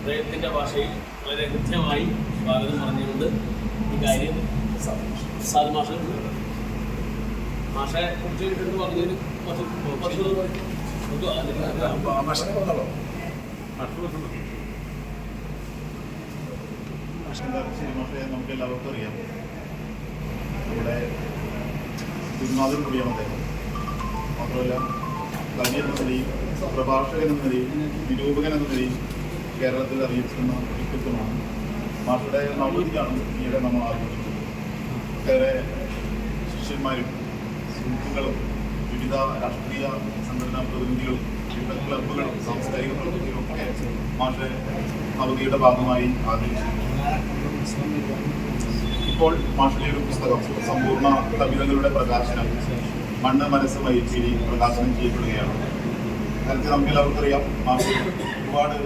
അദ്ദേഹത്തിന്റെ ഭാഷയിൽ വളരെ കൃത്യമായി സ്വാഗതം പറഞ്ഞുകൊണ്ട് ഈ കാര്യം സാദ് മാഷ മാഷെ കുറിച്ച് എന്ന് പത്ത് പത്ത് പക്ഷേ നമുക്ക് എല്ലാവർക്കും അറിയാം. നമ്മുടെ ഗുരുനാഥൻ കൂടിയാണ് അദ്ദേഹം. മാത്രമല്ല കവി എന്ന നിലയിൽ പ്രഭാഷകൻ എന്ന നിലയിൽ നിരൂപകൻ എന്ന നിലയിൽ കേരളത്തിൽ അറിയിച്ചിരുന്ന വ്യക്തിത്വമാണ്. മാഷയുടെ നവതിയാണ് ഈയിടെ നമ്മൾ ആഘോഷിക്കുന്നത് ഒട്ടേറെ ശിഷ്യന്മാരും സുഹൃത്തുക്കളും വിവിധ രാഷ്ട്രീയ സംഘടനാ പ്രതിനിധികളും വിവിധ ക്ലബുകളും സാംസ്കാരിക പ്രതിനിധികളും ഒക്കെ മാഷെ നവതിയുടെ ഭാഗമായി ആഗ്രഹിച്ചിരുന്നു ഇപ്പോൾ മാഷിലെ ഒരു പുസ്തകം സമ്പൂർണ കവിതകളുടെ പ്രകാശനം മണ്ണ് മനസ്സ് മയച്ചിരി പ്രകാശനം ചെയ്യപ്പെടുകയാണ്. നേരത്തെ നമുക്ക് എല്ലാവർക്കും അറിയാം മാഷ് ഒരുപാട്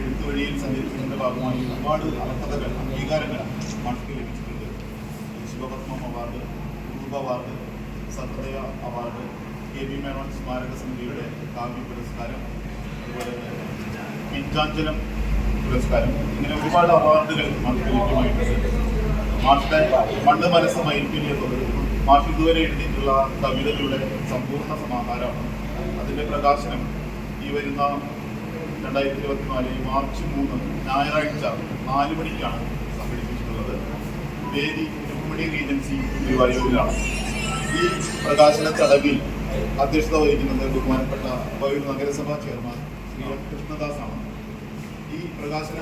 എഴുത്തു സഞ്ചരിക്കുന്നതിന്റെ ഭാഗമായി ഒരുപാട് അർഹതകൾ അംഗീകാരങ്ങൾ മാഷിക്ക് ലഭിച്ചിട്ടുണ്ട്. ശിവപത്മം അവാർഡ് രൂപ അവാർഡ് സത്യ അവാർഡ് കെ വി മേനോൻ സ്മാരക സമിതിയുടെ കാവ്യ പുരസ്കാരം അതുപോലെ പിഞ്ചാഞ്ചനം പുരസ്കാരം. ഇങ്ങനെ ഒരുപാട് അവാർഡുകൾ മാഷിക്ക് ലഭ്യമായിട്ടുണ്ട്. മാഷിന്റെ മണ്ണ് മനസ്സ് മയിൽപ്പിനി എന്നത് മാഷ് ഇതുവരെ എഴുതിയിട്ടുള്ള കവിതകളുടെ സമ്പൂർണ സമാഹാരമാണ്. അതിന്റെ പ്രകാശനം ഈ വരുന്ന രണ്ടായിരത്തി ഇരുപത്തിനാല് മാർച്ച് മൂന്ന് ഞായറാഴ്ച നാല് മണിക്കാണ് സംഘടിപ്പിച്ചിട്ടുള്ളത്. വേദി രുക്മിണി റീജൻസി ഗുരുവായൂരിലാണ് ഈ പ്രകാശന ചടങ്ങിൽ അധ്യക്ഷത വഹിക്കുന്നത് ബഹുമാനപ്പെട്ട വയൂർ നഗരസഭാ ചെയർമാൻ ശ്രീ എം കൃഷ്ണദാസാണ്. ഈ പ്രകാശന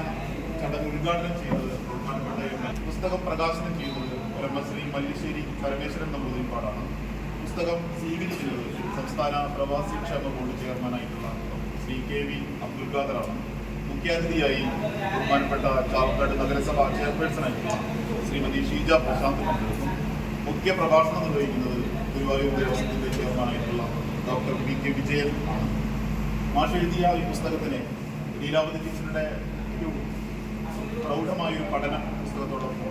ചടങ്ങ് ഉദ്ഘാടനം ചെയ്തത് ബഹുമാനപ്പെട്ട. പുസ്തകം പ്രകാശനം ചെയ്തത് ബ്രഹ്മശ്രീ മല്ലിശ്ശേരി പരമേശ്വരൻ നമ്പൂതിരിപ്പാടാണ് പുസ്തകം സ്വീകരിച്ചത് സംസ്ഥാന പ്രവാസി ക്ഷേമ ബോർഡ് ചെയർമാനായിട്ടുള്ള ശ്രീ കെ വി അബ്ദുൽ ഖാദറാണ്. മുഖ്യാതിഥിയായി ബഹുമാനപ്പെട്ട ചാവക്കാട് നഗരസഭ ചെയർപേഴ്സണായിട്ടുള്ള ശ്രീമതി ഷീജ പ്രശാന്ത് പങ്കെടുക്കും. മുഖ്യ പ്രഭാഷണം നിർവഹിക്കുന്നത് ഗുരുവായൂർ ദേവസ്വത്തിന്റെ ചെയർമാനായിട്ടുള്ള ഡോക്ടർ പി കെ വിജയൻ ആണ്. മാഷ് എഴുതിയ ഈ പുസ്തകത്തിന് ലീലാവതി ടീച്ചറുടെ ഒരു പ്രൗഢമായ ഒരു പഠന പുസ്തകത്തോടൊപ്പം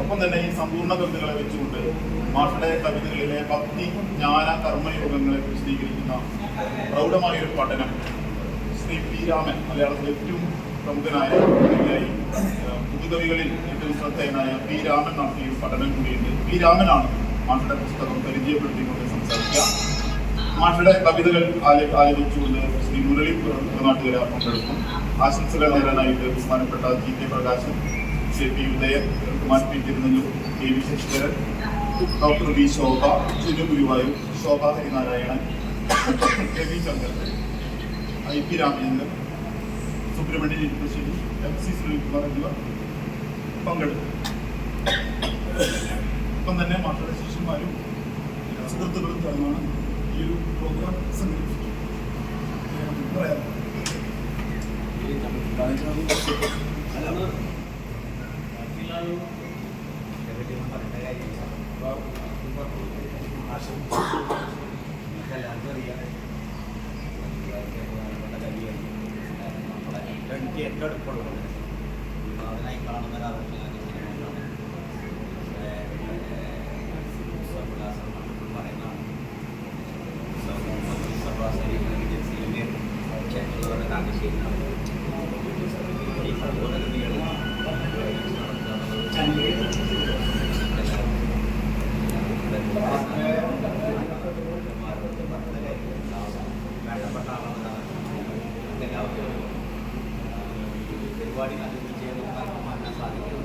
ഒപ്പം തന്നെ ഈ സമ്പൂർണ കവിതകളെ വെച്ചുകൊണ്ട് മാഷയുടെ കവിതകളിലെ ഭക്തി ജ്ഞാന കർമ്മയോഗങ്ങളെ വിശദീകരിക്കുന്ന പ്രൗഢമായ ഒരു പഠനം ശ്രീ പി രാമൻ മലയാളത്തിലെ ഏറ്റവും പ്രമുഖനായ കവിയായി പുതുകവികളിൽ ഏറ്റവും ശ്രദ്ധേയനായ പി രാമൻ നടത്തിയ ഒരു പഠനം കൂടിയുണ്ട് പി രാമനാണ് മാഷയുടെ പുസ്തകം പരിചയപ്പെടുത്തിക്കൊണ്ട് സംസാരിക്കുക. മാഷയുടെ കവിതകൾ ആലോചിച്ചുകൊണ്ട് ശ്രീ മുരളി നാട്ടുകാരെ പങ്കെടുക്കും. ആശംസകൾ നേരാനായിട്ട് ബഹുമാനപ്പെട്ട G K Prakashan Shri P Udayan Kumar P Thirunelloor K V Sasidharan doctor V Shobha. Sunu Guruvayur Shobha Harinarayanan. Ravi Chandran I P Ramachandran. Subramanian Irippassery M C Sunilkumar എന്നിവർ പങ്കെടുത്തു. ഒപ്പം തന്നെ മാഷയുടെ ശിഷ്യന്മാരും സുഹൃത്തുക്കളും ചേർന്നാണ് ഈ ഒരു പ്രോഗ്രാം സംഘടിപ്പിച്ചത്. പറയാം. അതൊന്ന് ബാക്കിയുള്ളവരും എനിക്ക് ഏറ്റവും അടുപ്പമുള്ളത് അതിനായി കാണുന്ന ഒരാളാണ് പറയുന്നതാണ് ഈ സഹോദരനികൾ നമുക്ക് എല്ലാവർക്കും പരിപാടി നല്ല വിജയം നമുക്ക് മാറ്റാൻ സാധിക്കും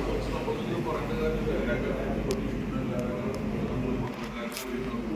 കുറച്ച് നമുക്ക് കുറേണ്ട കാര്യമില്ല? എല്ലാ കാര്യങ്ങളും നമ്മൾ പത്രക്കാർക്ക്